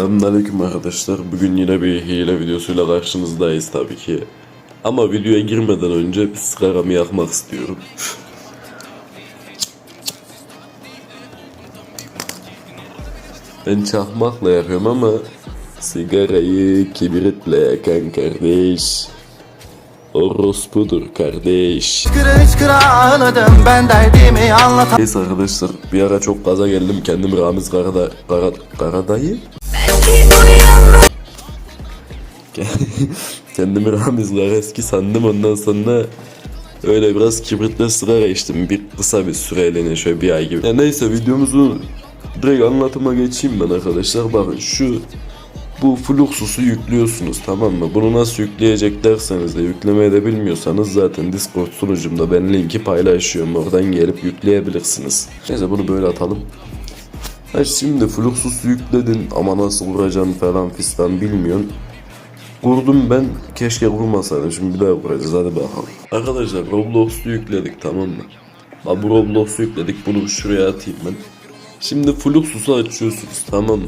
Selamünaleyküm arkadaşlar. Bugün yine bir hile videosuyla karşınızdayız tabii ki. Ama videoya girmeden önce bir sigaramı yakmak istiyorum. Ben çakmakla yapıyorum ama sigarayı kibritle yakan kardeş. Orospudur kardeş. Ağladım ben derdimi Neyse arkadaşlar bir ara çok gaza geldim kendim Ramiz Karada, Kara, Karadayı Kendimi Ramiz Gareski sandım ondan sonra öyle biraz kibritle sigara içtim bir kısa bir süreliğine şöyle bir ay gibi. Ya neyse videomuzu direkt anlatıma geçeyim ben arkadaşlar bakın şu bu Fluxus'u yüklüyorsunuz tamam mı? Bunu nasıl yükleyecek derseniz de yüklemeyi de bilmiyorsanız zaten Discord sunucumda ben linki paylaşıyorum. Oradan gelip yükleyebilirsiniz. Neyse bunu böyle atalım. Ha şimdi Fluxus yükledin ama nasıl kuracaksın falan fistan bilmiyorsun. Kurdum ben keşke kurmasaydım şimdi bir daha kuracağız hadi bakalım. Arkadaşlar Roblox'u yükledik tamam mı? Bak bu Roblox'u yükledik bunu şuraya atayım ben. Şimdi Fluxus'u açıyorsunuz tamam mı?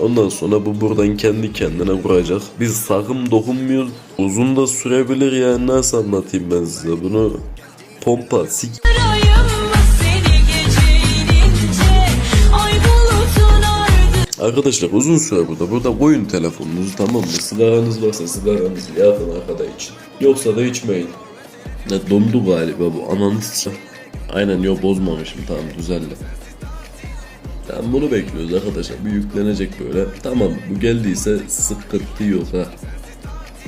Ondan sonra bu buradan kendi kendine kuracak. Biz sakın dokunmuyoruz. Uzun da sürebilir yani nasıl anlatayım ben size bunu. Pompa sik Arkadaşlar uzun süre burada. Burada koyun telefonunuzu tamam mı? Sigaranız varsa sigaranızı yakın arkada için. Yoksa da içmeyin. Ne dondu galiba bu ananı Aynen yok bozmamışım tamam düzeldi. Tamam bunu bekliyoruz arkadaşlar. Bir yüklenecek böyle. Tamam bu geldiyse sıkıntı yok ha.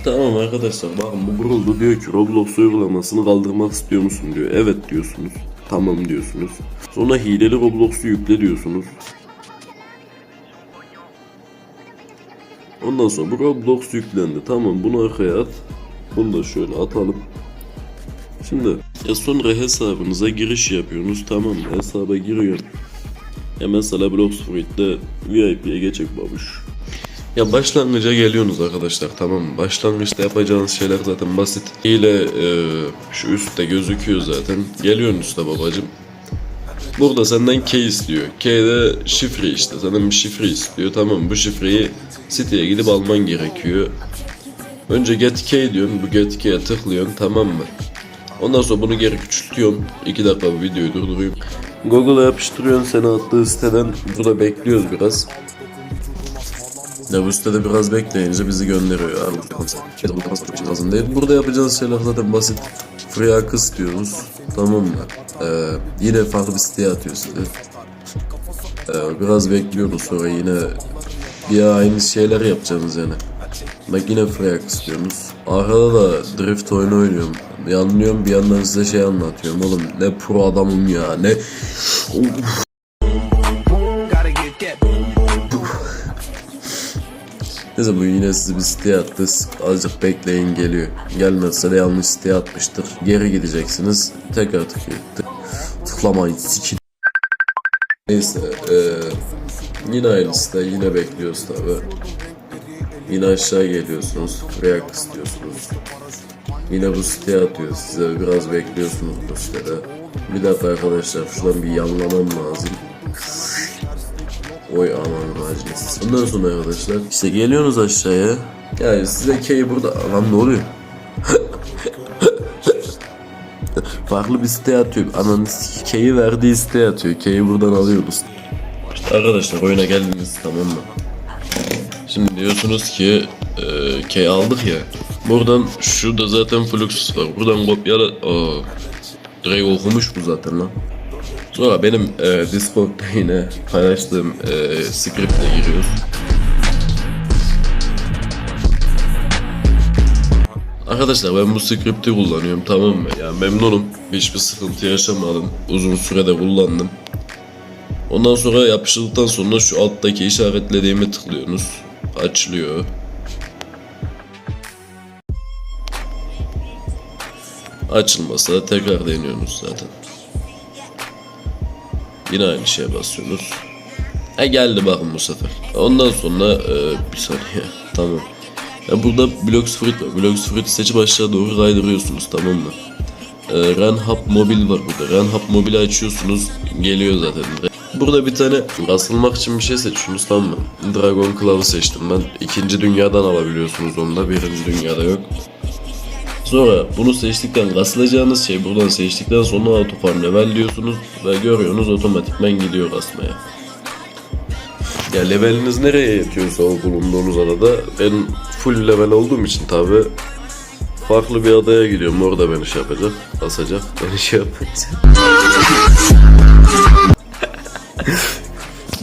Tamam arkadaşlar bakın bu kuruldu diyor ki Roblox uygulamasını kaldırmak istiyor musun diyor. Evet diyorsunuz. Tamam diyorsunuz. Sonra hileli Roblox'u yükle diyorsunuz. Ondan sonra bu Roblox yüklendi. Tamam bunu arkaya at. Bunu da şöyle atalım. Şimdi ya sonra hesabınıza giriş yapıyorsunuz tamam mı? Hesaba giriyorsun. Ya mesela Bloxfruit'te VIP'ye geçecek babuş. Ya başlangıca geliyorsunuz arkadaşlar tamam mı? Başlangıçta yapacağınız şeyler zaten basit. Hile e, şu üstte gözüküyor zaten. Geliyorsun üstte babacım. Burada senden key istiyor. Key'de şifre işte. Senden bir şifre istiyor. Tamam bu şifreyi siteye gidip alman gerekiyor. Önce get key diyorsun. Bu get key'e tıklıyorsun tamam mı? Ondan sonra bunu geri küçültüyorsun. 2 dakika bu videoyu durdurayım. Google'a yapıştırıyorsun seni attığı siteden. Burada bekliyoruz biraz. Ya bu sitede biraz bekleyince bizi gönderiyor. Burada yapacağınız şeyler zaten basit. Free diyoruz. Tamam mı? Ee, yine farklı bir siteye atıyor sizi. Ee, biraz bekliyoruz sonra yine bir aynı şeyler yapacaksınız yani. Bak yine free akış diyorsunuz. Arkada da drift oyunu oynuyorum. Bir anlıyorum bir yandan size şey anlatıyorum oğlum. Ne pro adamım ya ne... Neyse bu yine sizi bir siteye attı. Azıcık bekleyin geliyor. Gelmezse de yanlış siteye atmıştır. Geri gideceksiniz. Tekrar tıkıyor. Tık. Tıklamayın sikin. Neyse eee, yine aynı site yine bekliyoruz tabi. Yine aşağı geliyorsunuz. React istiyorsunuz. Yine bu siteye atıyor size. Biraz bekliyorsunuz bu sitede. Bir dakika arkadaşlar şuradan bir yanlamam lazım. Oy aman acınız. Ondan sonra arkadaşlar işte geliyorsunuz aşağıya. Yani size key burada. Lan ne oluyor? Farklı bir siteye atıyor. Ananı key'i verdiği siteye atıyor. Key'i buradan alıyoruz. Arkadaşlar oyuna geldiniz tamam mı? Şimdi diyorsunuz ki e, key aldık ya. Buradan şurada zaten Fluxus var. Buradan kopyala... Aa, direkt okumuş bu zaten lan. Sonra benim e, Discord'da yine paylaştığım e, script'e giriyoruz. Arkadaşlar ben bu script'i kullanıyorum tamam mı? Yani memnunum. Hiçbir sıkıntı yaşamadım. Uzun sürede kullandım. Ondan sonra yapıştırdıktan sonra şu alttaki işaretlediğimi tıklıyorsunuz. Açılıyor. Açılmasa tekrar deniyorsunuz zaten. Yine aynı şeye basıyorsunuz. Ha geldi bakın bu sefer. Ondan sonra e, bir saniye tamam. Ya burada Blocks Fruit var. Blocks Fruit seçip aşağı doğru kaydırıyorsunuz tamam mı? E, Run Hub Mobil var burada. Run Hub Mobil'i açıyorsunuz. Geliyor zaten. Bu burada bir tane asılmak için bir şey seçiyorsunuz tamam mı? Dragon Claw'ı seçtim ben. İkinci dünyadan alabiliyorsunuz onu da. Birinci dünyada yok. Sonra bunu seçtikten kasılacağınız şey buradan seçtikten sonra autofarm level diyorsunuz ve görüyorsunuz otomatikmen gidiyor kasmaya. Ya leveliniz nereye yetiyorsa o bulunduğunuz adada ben full level olduğum için tabi farklı bir adaya gidiyorum orada beni şey yapacak asacak beni şey yapacak.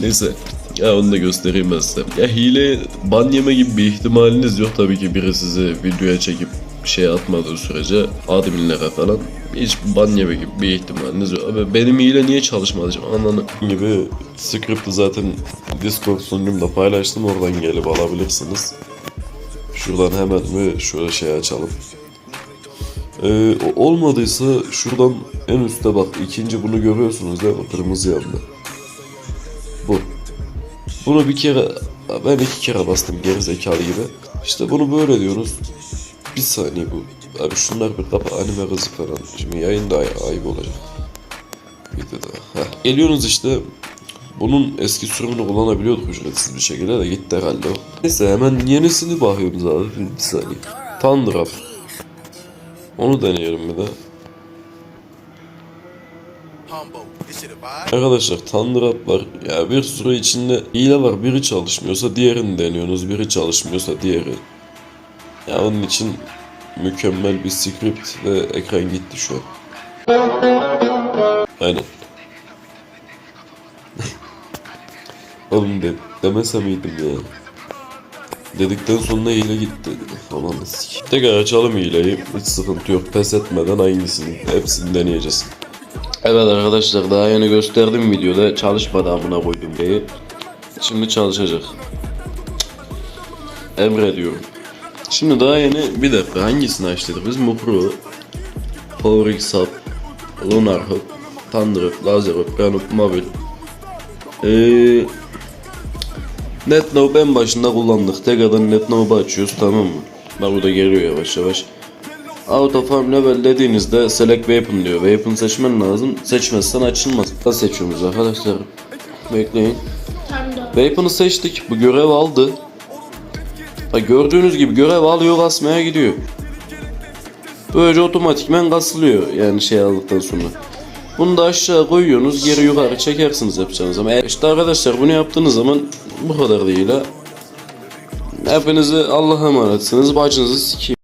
Neyse ya onu da göstereyim ben size. Ya hile ban yeme gibi bir ihtimaliniz yok tabii ki biri sizi videoya çekip şey atmadığı sürece adminlere falan hiç ban gibi bir ihtimaliniz yok. Abi benim hile niye çalışmadı şimdi ananı gibi script'ı zaten Discord sunucumda paylaştım oradan gelip alabilirsiniz. Şuradan hemen bir şöyle şey açalım. Ee, olmadıysa şuradan en üstte bak ikinci bunu görüyorsunuz değil mi? Kırmızı yandı. Bu. Bunu bir kere ben iki kere bastım geri zekalı gibi. İşte bunu böyle diyoruz. Bir saniye bu. Abi şunlar bir kapı anime kızı falan. Şimdi yayında ay ayıp olacak. Videoda. Heh. Geliyorsunuz işte. Bunun eski sürümünü kullanabiliyorduk ücretsiz bir şekilde de gitti herhalde o. Neyse hemen yenisini bakıyoruz abi. Bir saniye. Tanrap. Onu deneyelim bir de. Arkadaşlar Thunderup var. Ya bir sürü içinde hile var. Biri çalışmıyorsa diğerini deniyorsunuz. Biri çalışmıyorsa diğeri. Ya onun için mükemmel bir script ve ekran gitti şu an. Aynen. Oğlum de, demese miydim ya? Dedikten sonra hile gitti. Aman sik. Tekrar açalım hileyi. Hiç sıkıntı yok. Pes etmeden hangisini? Hepsini deneyeceğiz. Evet arkadaşlar daha yeni gösterdim videoda çalışmadı amına koydum diye. Şimdi çalışacak. Emrediyorum. Şimdi daha yeni bir dakika hangisini açtık biz? Mupru, Power X Hub, Lunar Hub, Thunder Hub, Laser Hub, Gun Hub. Ee, NetNow en başında kullandık. Tekrardan NetNow'u açıyoruz tamam mı? Bak burada geliyor yavaş yavaş. Auto farm level dediğinizde select weapon diyor. Weapon seçmen lazım. Seçmezsen açılmaz. Nasıl seçiyoruz arkadaşlar? Bekleyin. Weapon'ı seçtik. Bu görev aldı. Gördüğünüz gibi görev alıyor kasmaya gidiyor. Böylece otomatikmen kasılıyor yani şey aldıktan sonra. Bunu da aşağı koyuyorsunuz geri yukarı çekersiniz yapacağınız zaman. E işte arkadaşlar bunu yaptığınız zaman bu kadar değil ha. Hepinizi Allah'a emanetsiniz. Bacınızı sikeyim.